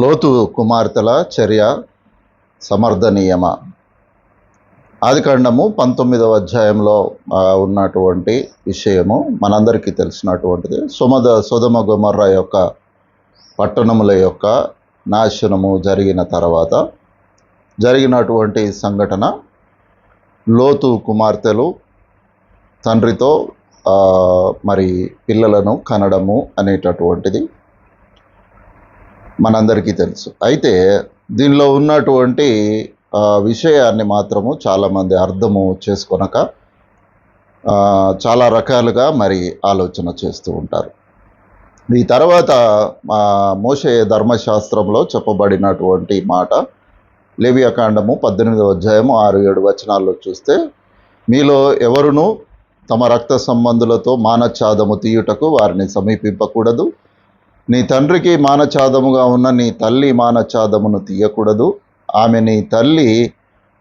లోతు కుమార్తెల చర్య సమర్థనీయమ? ఆదికాండము పంతొమ్మిదవ అధ్యాయంలో ఉన్నటువంటి విషయము మనందరికీ తెలిసినటువంటిది. సుమద సుధమ గుమర్ర యొక్క పట్టణముల యొక్క నాశనము జరిగిన తర్వాత జరిగినటువంటి సంఘటన లోతు కుమార్తెలు తండ్రితో మరి పిల్లలను కనడము అనేటటువంటిది. మనందరికీ తెలుసు. అయితే దీనిలో ఉన్నటువంటి విషయాన్ని మాత్రము చాలామంది అర్థము చేసుకొనక చాలా రకాలుగా మరి ఆలోచన చేస్తూ ఉంటారు. ఈ తర్వాత ఆ, మోషే ధర్మశాస్త్రంలో చెప్పబడినటువంటి మాట లేవియాకాండము పద్దెనిమిదవ అధ్యాయము ఆరు ఏడు వచనాల్లో చూస్తే మీలో ఎవరునూ తమ రక్త సంబంధులతో మానఛాదము తీయుటకు వారిని సమీపింపకూడదు. నీ తండ్రికి మానఛాదముగా ఉన్న నీ తల్లి మానఛాదమును తీయకూడదు. ఆమె నీ తల్లి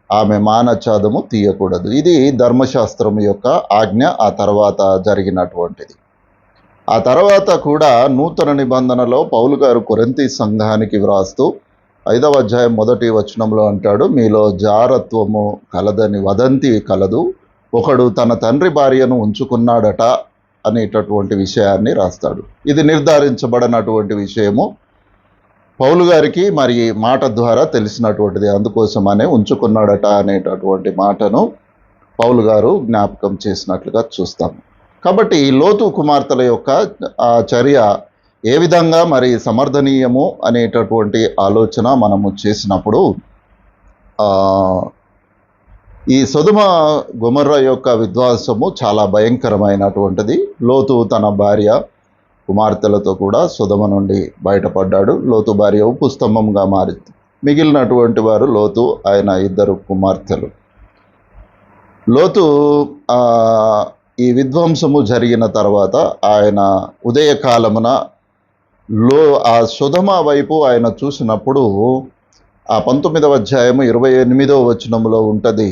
ఆమె మానఛాదము తీయకూడదు. ఇది ధర్మశాస్త్రం యొక్క ఆజ్ఞ ఆ తర్వాత జరిగినటువంటిది. ఆ తర్వాత కూడా నూతన నిబంధనలో పౌలు గారు కొరంతి సంఘానికి వ్రాస్తూ ఐదవ అధ్యాయం మొదటి వచనంలో అంటాడు మీలో జారత్వము కలదని వదంతి కలదు. ఒకడు తన తండ్రి భార్యను ఉంచుకున్నాడట అనేటటువంటి విషయాన్ని రాస్తాడు. ఇది నిర్ధారించబడినటువంటి విషయము. పౌలు గారికి మరి మాట ద్వారా తెలిసినటువంటిది. అందుకోసమనే ఉంచుకున్నాడట అనేటటువంటి మాటను పౌలు గారు జ్ఞాపకం చేసినట్లుగా చూస్తాం కాబట్టి ఈ లోతు కుమార్తెల యొక్క ఆ చర్య ఏ విధంగా మరి సమర్థనీయము అనేటటువంటి ఆలోచన మనము చేసినప్పుడు ఈ సొదుమ గుమర్ర యొక్క విధ్వంసము చాలా భయంకరమైనటువంటిది. లోతు తన భార్య కుమార్తెలతో కూడా సుధమ నుండి బయటపడ్డాడు. లోతు భార్య ఉప్పు స్తంభంగా మారింది. మిగిలినటువంటి వారు లోతు ఆయన ఇద్దరు కుమార్తెలు. లోతు ఈ విధ్వంసము జరిగిన తర్వాత ఆయన ఉదయకాలమున లో ఆ సుధమ వైపు ఆయన చూసినప్పుడు ఆ పంతొమ్మిదవ అధ్యాయము ఇరవై ఎనిమిదవ వచనంలో ఉంటుంది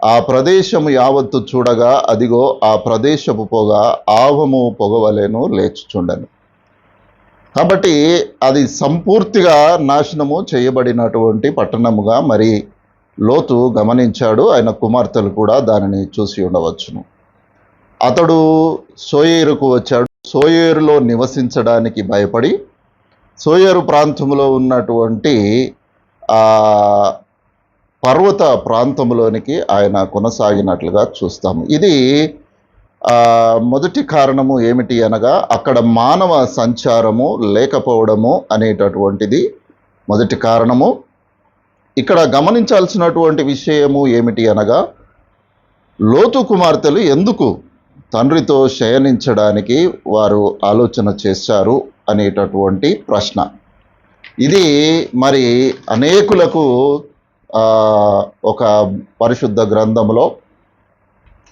ఆ ప్రదేశము యావత్తు చూడగా అదిగో ఆ ప్రదేశపు పొగ ఆవము పొగవలెను లేచుచుండను. కాబట్టి అది సంపూర్తిగా నాశనము చేయబడినటువంటి పట్టణముగా మరి లోతు గమనించాడు ఆయన కుమార్తెలు కూడా దానిని చూసి ఉండవచ్చును. అతడు సోయేరుకు వచ్చాడు. సోయేరులో నివసించడానికి భయపడి సోయేరు ప్రాంతంలో ఉన్నటువంటి పర్వత ప్రాంతంలోనికి ఆయన కొనసాగినట్లుగా చూస్తాము ఇది మొదటి కారణము ఏమిటి అనగా అక్కడ మానవ సంచారము లేకపోవడము అనేటటువంటిది మొదటి కారణము. ఇక్కడ గమనించాల్సినటువంటి విషయము ఏమిటి అనగా లోతు కుమార్తెలు ఎందుకు తండ్రితో శయనించడానికి వారు ఆలోచన చేశారు అనేటటువంటి ప్రశ్న. ఇది మరి అనేకులకు ఒక పరిశుద్ధ గ్రంథంలో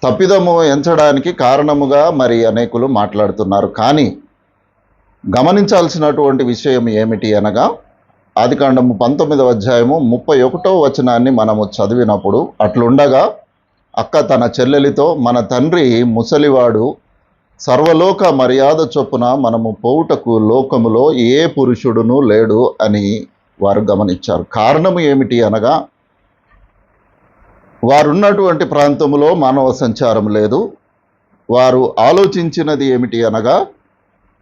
తప్పిదము ఎంచడానికి కారణముగా మరి అనేకులు మాట్లాడుతున్నారు. కానీ గమనించాల్సినటువంటి విషయం ఏమిటి అనగా ఆదికాండము పంతొమ్మిదవ అధ్యాయము ముప్పై ఒకటో వచనాన్ని మనము చదివినప్పుడు అట్లుండగా అక్క తన చెల్లెలితో మన తండ్రి ముసలివాడు సర్వలోక మర్యాద చొప్పున మనము పోవుటకు లోకములో ఏ పురుషుడును లేడు అని వారు గమనించారు. కారణము ఏమిటి అనగా వారున్నటువంటి ప్రాంతంలో మానవ సంచారం లేదు. వారు ఆలోచించినది ఏమిటి అనగా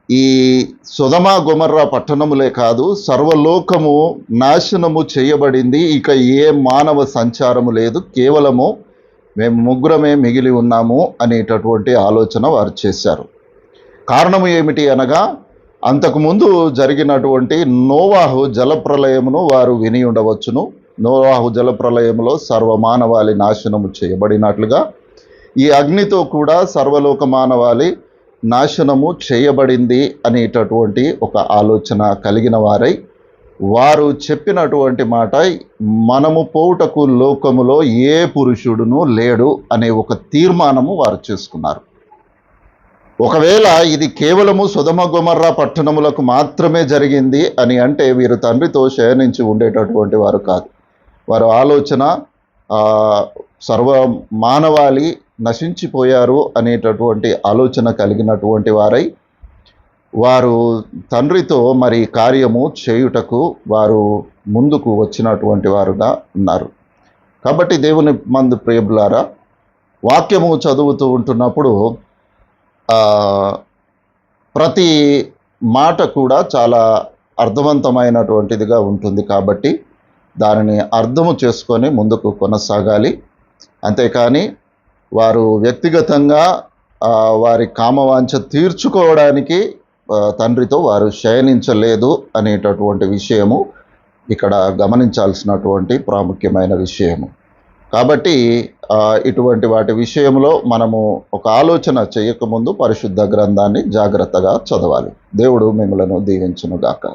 ఈ సుధమా గుమర్రా పట్టణములే కాదు సర్వలోకము నాశనము చేయబడింది ఇక ఏ మానవ సంచారము లేదు కేవలము మేము ముగ్గురమే మిగిలి ఉన్నాము అనేటటువంటి ఆలోచన వారు చేశారు. కారణము ఏమిటి అనగా అంతకుముందు జరిగినటువంటి నోవాహు జలప్రలయమును వారు విని ఉండవచ్చును. నోవాహు జలప్రలయంలో సర్వమానవాళి నాశనము చేయబడినట్లుగా ఈ అగ్నితో కూడా సర్వలోక మానవాళి నాశనము చేయబడింది అనేటటువంటి ఒక ఆలోచన కలిగిన వారై వారు చెప్పినటువంటి మాట మనము పోవుటకు లోకములో ఏ పురుషుడును లేడు అనే ఒక తీర్మానము వారు చేసుకున్నారు. ఒకవేళ ఇది కేవలము సుధమ గుమర్రా పట్టణములకు మాత్రమే జరిగింది అని అంటే వీరు తండ్రితో శయనించి ఉండేటటువంటి వారు కాదు. వారు ఆలోచన సర్వ మానవాళి నశించిపోయారు అనేటటువంటి ఆలోచన కలిగినటువంటి వారై వారు తండ్రితో మరి కార్యము చేయుటకు వారు ముందుకు వచ్చినటువంటి వారుగా ఉన్నారు. కాబట్టి దేవుని మందు ప్రియబులారా వాక్యము చదువుతూ ఉంటున్నప్పుడు ప్రతి మాట కూడా చాలా అర్థవంతమైనటువంటిదిగా ఉంటుంది కాబట్టి దానిని అర్థము చేసుకొని ముందుకు కొనసాగాలి. అంతేకాని వారు వ్యక్తిగతంగా వారి కామవాంఛ తీర్చుకోవడానికి తండ్రితో వారు శయనించలేదు అనేటటువంటి విషయము ఇక్కడ గమనించాల్సినటువంటి ప్రాముఖ్యమైన విషయము. కాబట్టి ఇటువంటి వాటి విషయంలో మనము ఒక ఆలోచన చేయకముందు పరిశుద్ధ గ్రంథాన్ని జాగ్రత్తగా చదవాలి. దేవుడు మిమ్మలను దీవించునుగాక.